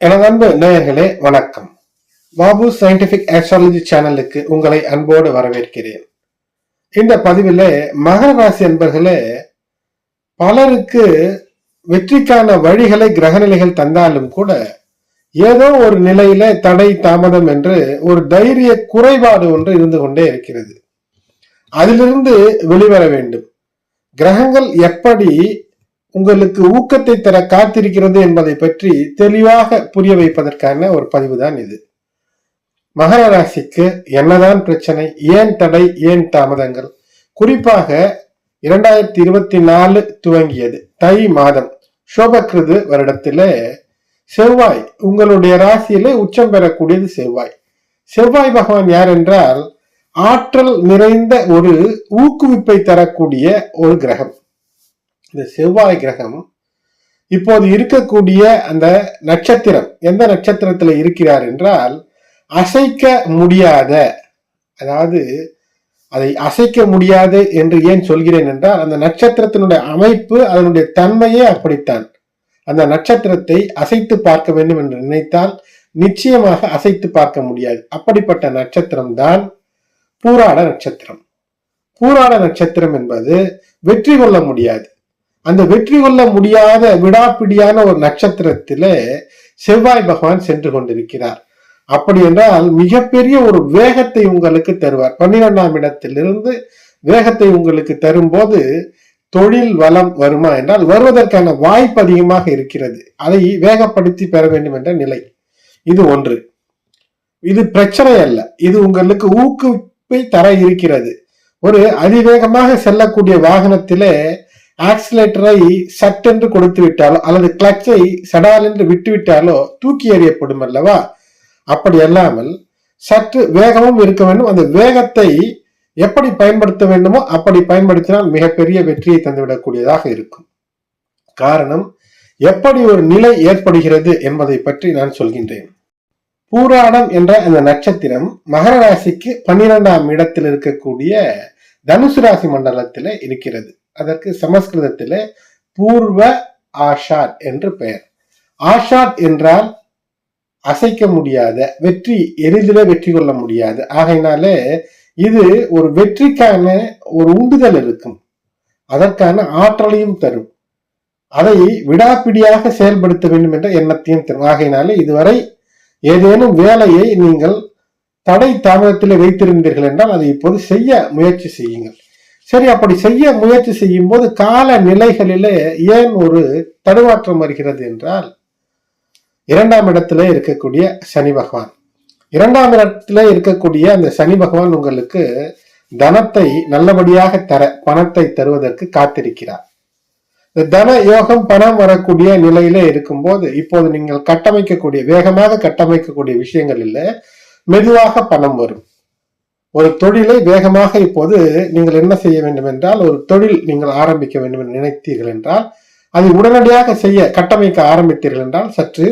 எனது அன்பு நேயர்களே வணக்கம். பாபு சயின்டிபிக் ஆஸ்ட்ராலஜி சேனலுக்கு உங்களை அன்போடு வரவேற்கிறேன். இந்த பதிவில் மகர ராசி அன்பர்களே பலருக்கு வெற்றிக்கான வழிகளை கிரகநிலைகள் தந்தாலும் கூட ஏதோ ஒரு நிலையில தடை தாமதம் என்று ஒரு தைரிய குறைபாடு ஒன்று இருந்து கொண்டே இருக்கிறது. அதிலிருந்து வெளிவர வேண்டும். கிரகங்கள் எப்படி உங்களுக்கு ஊக்கத்தை தர காத்திருக்கிறது என்பதை பற்றி தெளிவாக புரிய வைப்பதற்கான ஒரு பதிவு தான் இது. மகர ராசிக்கு என்னதான் பிரச்சனை ஏன் தடை ஏன் தாமதங்கள்? குறிப்பாக இரண்டாயிரத்தி இருபத்தி நாலு துவங்கியது தை மாதம் சோபக்ருது வருடத்தில செவ்வாய் உங்களுடைய ராசியிலே உச்சம் பெறக்கூடியது செவ்வாய். செவ்வாய் பகவான் யார் என்றால் ஆற்றல் நிறைந்த ஒரு ஊக்குவிப்பை தரக்கூடிய ஒரு கிரகம். இந்த செவ்வாய் கிரகம் இப்போது இருக்கக்கூடிய அந்த நட்சத்திரம் எந்த நட்சத்திரத்தில் இருக்கிறார் என்றால் அசைக்க முடியாத அதாவது அதை அசைக்க முடியாது என்று ஏன் சொல்கிறேன் என்றால் அந்த நட்சத்திரத்தினுடைய அமைப்பு அதனுடைய தன்மையே அப்படித்தான். அந்த நட்சத்திரத்தை அசைத்து பார்க்க வேண்டும் என்று நினைத்தால் நிச்சயமாக அசைத்து பார்க்க முடியாது. அப்படிப்பட்ட நட்சத்திரம் தான் பூராட நட்சத்திரம். பூராட நட்சத்திரம் என்பது வெற்றி கொள்ள முடியாது. அந்த வெற்றி கொள்ள முடியாத விடாப்பிடியான ஒரு நட்சத்திரத்தில செவ்வாய் பகவான் சென்று கொண்டிருக்கிறார். அப்படி என்றால் மிகப்பெரிய ஒரு வேகத்தை உங்களுக்கு தருவார். பன்னிரெண்டாம் இடத்திலிருந்து வேகத்தை உங்களுக்கு தரும்போது தொழில் வளம் வருமா என்றால் வருவதற்கான வாய்ப்பு அதிகமாக இருக்கிறது. அதை வேகப்படுத்தி பெற வேண்டும் என்ற நிலை. இது ஒன்று. இது பிரச்சனை அல்ல. இது உங்களுக்கு ஊக்குவிப்பை தர இருக்கிறது. ஒரு அதிவேகமாக செல்லக்கூடிய வாகனத்திலே ஆக்சிலேட்டரை சட்டென்று கொடுத்து விட்டாலோ அல்லது கிளச்சை சடால் என்று விட்டுவிட்டாலோ தூக்கி எறியப்படும் அல்லவா? அப்படி அல்லாமல் சற்று வேகமும் இருக்க வேண்டும். அந்த வேகத்தை எப்படி பயன்படுத்த வேண்டுமோ அப்படி பயன்படுத்தினால் மிகப்பெரிய வெற்றியை தந்துவிடக்கூடியதாக இருக்கும். காரணம் எப்படி ஒரு நிலை ஏற்படுகிறது என்பதை பற்றி நான் சொல்கின்றேன். பூராடம் என்ற அந்த நட்சத்திரம் மகர ராசிக்கு பன்னிரெண்டாம் இடத்தில் இருக்கக்கூடிய தனுசு ராசி மண்டலத்தில் இருக்கிறது. அதற்கு சமஸ்கிருதத்தில் பூர்வ ஆஷாட் என்று பெயர். ஆஷாட் என்றால் அசைக்க முடியாத வெற்றி எளிதில வெற்றி கொள்ள முடியாது. ஆகையினாலே இது ஒரு வெற்றிக்கான ஒரு உந்துதல் இருக்கும். அதற்கான ஆற்றலையும் தரும். அதை விடாப்பிடியாக செயல்படுத்த வேண்டும் என்ற எண்ணத்தையும் தரும். ஆகையினாலே இதுவரை ஏதேனும் வேலையை நீங்கள் தடை தாமதத்தில் வைத்திருந்தீர்கள் என்றால் அதை இப்போது செய்ய முயற்சி செய்யுங்கள். சரி அப்படி செய்ய முயற்சி செய்யும் போது கால நிலைகளிலே ஏன் ஒரு தடுமாற்றம் வருகிறது என்றால் இரண்டாம் இடத்துல இருக்கக்கூடிய சனி பகவான். இரண்டாம் இடத்துல இருக்கக்கூடிய அந்த சனி பகவான் உங்களுக்கு தனத்தை நல்லபடியாக தர பணத்தை தருவதற்கு காத்திருக்கிறார். இந்த தன யோகம் பணம் வரக்கூடிய நிலையில இருக்கும்போது இப்போது நீங்கள் கட்டமைக்கக்கூடிய வேகமாக கட்டமைக்கக்கூடிய விஷயங்கள் இல்லை மெதுவாக பணம் வரும். ஒரு தொழிலை வேகமாக இப்போது நீங்கள் என்ன செய்ய வேண்டும் என்றால் ஒரு தொழில் நீங்கள் ஆரம்பிக்க வேண்டும் என்று நினைத்தீர்கள் என்றால் அதை உடனடியாக செய்ய கட்டமைக்க ஆரம்பித்தீர்கள் என்றால் சற்று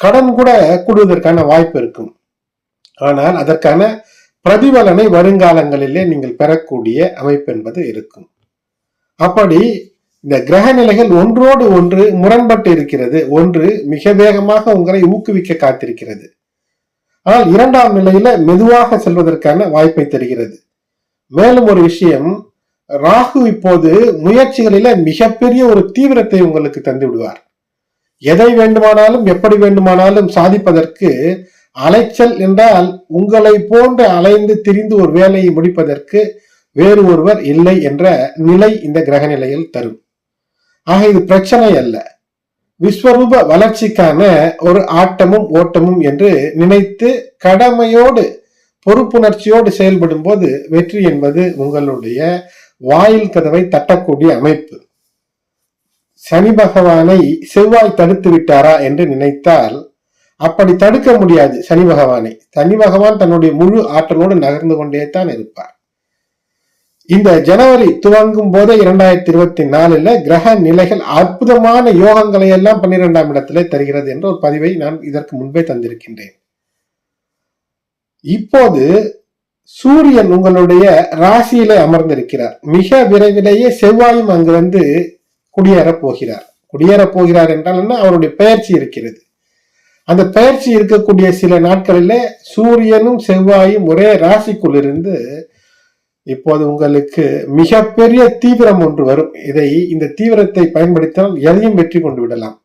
கடன் கூட கூடுவதற்கான வாய்ப்பு இருக்கும். ஆனால் அதற்கான பிரதிபலனை வருங்காலங்களிலே நீங்கள் பெறக்கூடிய அமைப்பு என்பது இருக்கும். அப்படி இந்த கிரக நிலைகள் ஒன்றோடு ஒன்று முரண்பட்டு இருக்கிறது. ஒன்று மிக வேகமாக உங்களை ஊக்குவிக்க காத்திருக்கிறது. ஆனால் இரண்டாம் நிலையில மெதுவாக செல்வதற்கான வாய்ப்பை தருகிறது. மேலும் ஒரு விஷயம் ராகு இப்போது முயற்சிகளில மிகப்பெரிய ஒரு தீவிரத்தை உங்களுக்கு தந்து விடுவார். எதை வேண்டுமானாலும் எப்படி வேண்டுமானாலும் சாதிப்பதற்கு அலைச்சல் என்றால் உங்களை போன்று அலைந்து திரிந்து ஒரு வேலையை முடிப்பதற்கு வேறு ஒருவர் இல்லை என்ற நிலை இந்த கிரக நிலையில் தரும். ஆக இது பிரச்சனை அல்ல. விஸ்வரூப வளர்ச்சிக்கான ஒரு ஆட்டமும் ஓட்டமும் என்று நினைத்து கடமையோடு பொறுப்புணர்ச்சியோடு செயல்படும் போது வெற்றி என்பது உங்களுடைய வாயில் கதவை தட்டக்கூடிய அமைப்பு. சனி பகவானை செவ்வாய் தடுத்து விட்டாரா என்று நினைத்தால் அப்படி தடுக்க முடியாது சனி பகவானை. சனி பகவான் தன்னுடைய முழு ஆற்றலோடு நகர்ந்து கொண்டே தான் இருப்பார். இந்த ஜனவரி துவங்கும் போதே இரண்டாயிரத்தி இருபத்தி நாலுல கிரக நிலைகள் அற்புதமான யோகங்களை எல்லாம் பன்னிரெண்டாம் இடத்திலே தருகிறது என்ற ஒரு பதிவை நான் இதற்கு முன்பே தந்திருக்கின்றேன். இப்போது சூரியன் உங்களுடைய ராசியிலே அமர்ந்திருக்கிறார். மிக விரைவிலேயே செவ்வாயும் அங்கு வந்து குடியேறப் போகிறார். குடியேறப் போகிறார் என்றால் என்ன? அவருடைய பெயர்ச்சி இருக்கிறது. அந்த பயிற்சி இருக்கக்கூடிய சில நாட்களிலே சூரியனும் செவ்வாயும் ஒரே ராசிக்குள் இருந்து இப்போது உங்களுக்கு மிகப்பெரிய தீவிரம் ஒன்று வரும். இதை இந்த தீவிரத்தை பயன்படுத்தினால் எதையும் வெற்றி கொண்டு விடலாம்.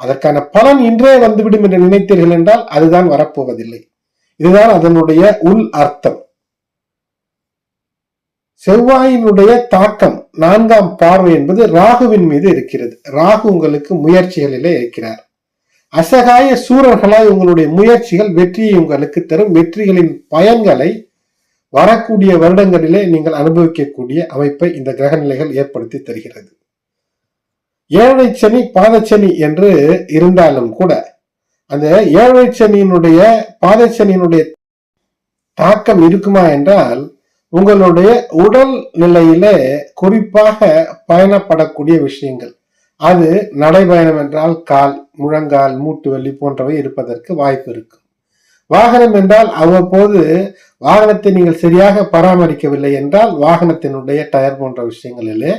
அதற்கான பலன் இன்றே வந்துவிடும் என்று நினைத்தீர்கள் என்றால் அதுதான் வரப்போவதில்லை. இதுதான் அதனுடைய உள் அர்த்தம். செவ்வாயினுடைய தாக்கம் நான்காம் பார்வை என்பது ராகுவின் மீது இருக்கிறது. ராகு உங்களுக்கு முயற்சிகளிலே இருக்கிறார். அசகாய சூரர்களாய் உங்களுடைய முயற்சிகள் வெற்றியை உங்களுக்கு தரும். வெற்றிகளின் பயன்களை வரக்கூடிய வருடங்களிலே நீங்கள் அனுபவிக்கக்கூடிய அமைப்பை இந்த கிரக நிலைகள் ஏற்படுத்தி தருகிறது. ஏழை சனி பாதச்சனி என்று இருந்தாலும் கூட அந்த ஏழை சனியினுடைய பாதச்சனியினுடைய தாக்கம் இருக்குமா என்றால் உங்களுடைய உடல் நிலையிலே குறிப்பாக பயணப்படக்கூடிய விஷயங்கள். அது நடைபயணம் என்றால் கால் முழங்கால் மூட்டு வலி போன்றவை இருப்பதற்கு வாய்ப்பு இருக்கும் வாகனம் என்றால் அவ்வப்போது வாகனத்தை நீங்கள் சரியாக பராமரிக்கவில்லை என்றால் வாகனத்தினுடைய டயர் போன்ற விஷயங்களிலே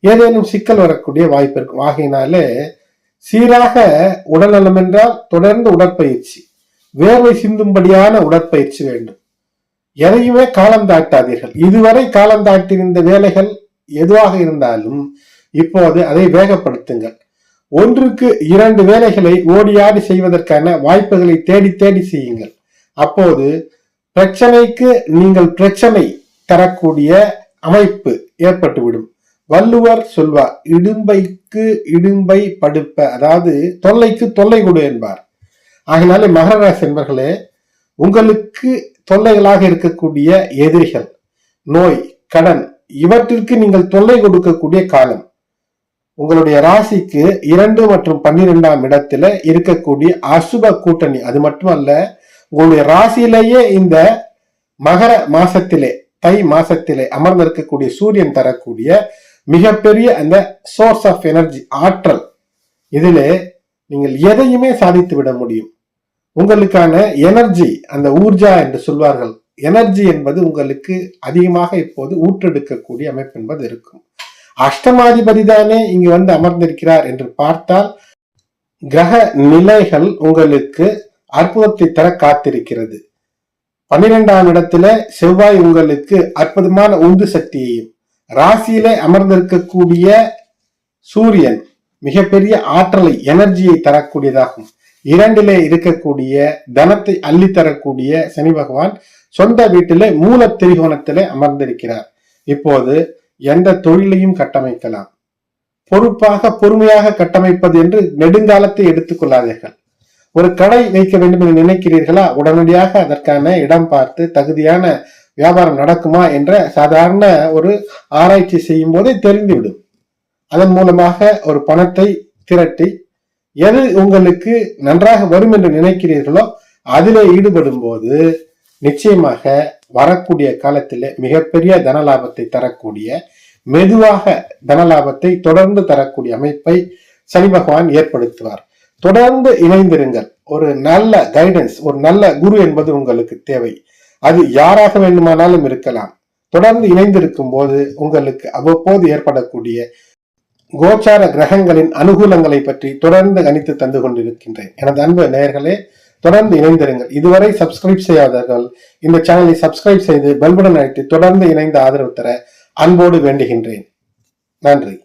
ஏதேனும் சிக்கல் வரக்கூடிய வாய்ப்பு இருக்கும். ஆகையினாலே சீராக உடல்நலம் என்றால் தொடர்ந்து உடற்பயிற்சி. வேர்வை சிந்தும்படியான உடற்பயிற்சி வேண்டும். எதையுமே காலம் தாட்டாதீர்கள். இதுவரை காலம் தாட்டியிருந்த வேலைகள் எதுவாக இருந்தாலும் இப்போது அதை வேகப்படுத்துங்கள். ஒன்றுக்கு இரண்டு வேலைகளை ஓடியாடி செய்வதற்கான வாய்ப்புகளை தேடி தேடி செய்யுங்கள். அப்போது பிரச்சனைக்கு நீங்கள் பிரச்சனை தரக்கூடிய அமைப்பு ஏற்பட்டுவிடும். வள்ளுவர் சொல்வார் இடும்பைக்கு இடும்பை படுப்ப அதாவது தொல்லைக்கு தொல்லை கொடு என்பார். ஆகினாலே மகர என்பர்களே உங்களுக்கு தொல்லைகளாக இருக்கக்கூடிய எதிரிகள் நோய் கடன் இவற்றிற்கு நீங்கள் தொல்லை கொடுக்கக்கூடிய காலம். உங்களுடைய ராசிக்கு இரண்டு மற்றும் பன்னிரெண்டாம் இடத்துல இருக்கக்கூடிய அசுப கூட்டணி. அது மட்டுமல்ல உங்களுடைய ராசியிலேயே இந்த மகர மாசத்திலே தை மாசத்திலே அமர்ந்திருக்கக்கூடிய சூரியன் தரக்கூடிய மிகப்பெரிய அந்த சோர்ஸ் ஆஃப் எனர்ஜி ஆற்றல். இதில் நீங்கள் எதையுமே சாதித்து விட முடியும். உங்களுக்கான எனர்ஜி அந்த ஊர்ஜா என்று சொல்வார்கள். எனர்ஜி என்பது உங்களுக்கு அதிகமாக இப்போது ஊற்றெடுக்கக்கூடிய அமைப்பு என்பது இருக்கும். அஷ்டமாதிபதி தானே இங்கு வந்து அமர்ந்திருக்கிறார் என்று பார்த்தால் கிரக நிலைகள் உங்களுக்கு அற்புதத்தை தர காத்திருக்கிறது. பன்னிரெண்டாம் இடத்துல செவ்வாய் உங்களுக்கு அற்புதமான உந்து சக்தியையும் ராசியிலே அமர்ந்திருக்கக்கூடிய சூரியன் மிகப்பெரிய ஆற்றலை எனர்ஜியை தரக்கூடியதாகும். இரண்டிலே இருக்கக்கூடிய தனத்தை அள்ளி தரக்கூடிய சனி பகவான் சொந்த வீட்டிலே மூல திரிகோணத்திலே அமர்ந்திருக்கிறார். இப்போது எந்த தொழிலையும் கட்டமைக்கலாம். பொறுப்பாக பொறுமையாக கட்டமைப்பது என்று நெடுங்காலத்தை எடுத்துக்கொள்ளாதீர்கள் ஒரு கடை வைக்க வேண்டும் என்று நினைக்கிறீர்களா? உடனடியாக அதற்கான இடம் பார்த்து தகுதியான வியாபாரம் நடக்குமா என்ற சாதாரண ஒரு ஆராய்ச்சி செய்யும் போதே தெரிந்துவிடும். அதன் மூலமாக ஒரு பணத்தை திரட்டி எது உங்களுக்கு நன்றாக வரும் என்று நினைக்கிறீர்களோ அதிலே ஈடுபடும் போது நிச்சயமாக வரக்கூடிய காலத்தில் மிகப்பெரிய தனலாபத்தை தரக்கூடிய மெதுவாக தனலாபத்தை தொடர்ந்து தரக்கூடிய அமைப்பை சனி பகவான் ஏற்படுத்துவார். தொடர்ந்து இணைந்திருங்கள். ஒரு நல்ல கைடன்ஸ் ஒரு நல்ல குரு என்பது உங்களுக்கு தேவை. அது யாராக வேண்டுமானாலும் இருக்கலாம். தொடர்ந்து இணைந்திருக்கும் போது உங்களுக்கு அவ்வப்போது ஏற்படக்கூடிய கோச்சார கிரகங்களின் அனுகூலங்களை பற்றி தொடர்ந்து கணித்து தந்து கொண்டிருக்கின்றேன். எனது அன்பு நேயர்களே தொடர்ந்து இணைந்திருங்கள். இதுவரை சப்ஸ்கிரைப் செய்யாதவர்கள் இந்த சேனலை சப்ஸ்கிரைப் செய்து பல்புடன் அழைத்து தொடர்ந்து இணைந்து ஆதரவு தர அன்போடு வேண்டுகின்றேன். நன்றி.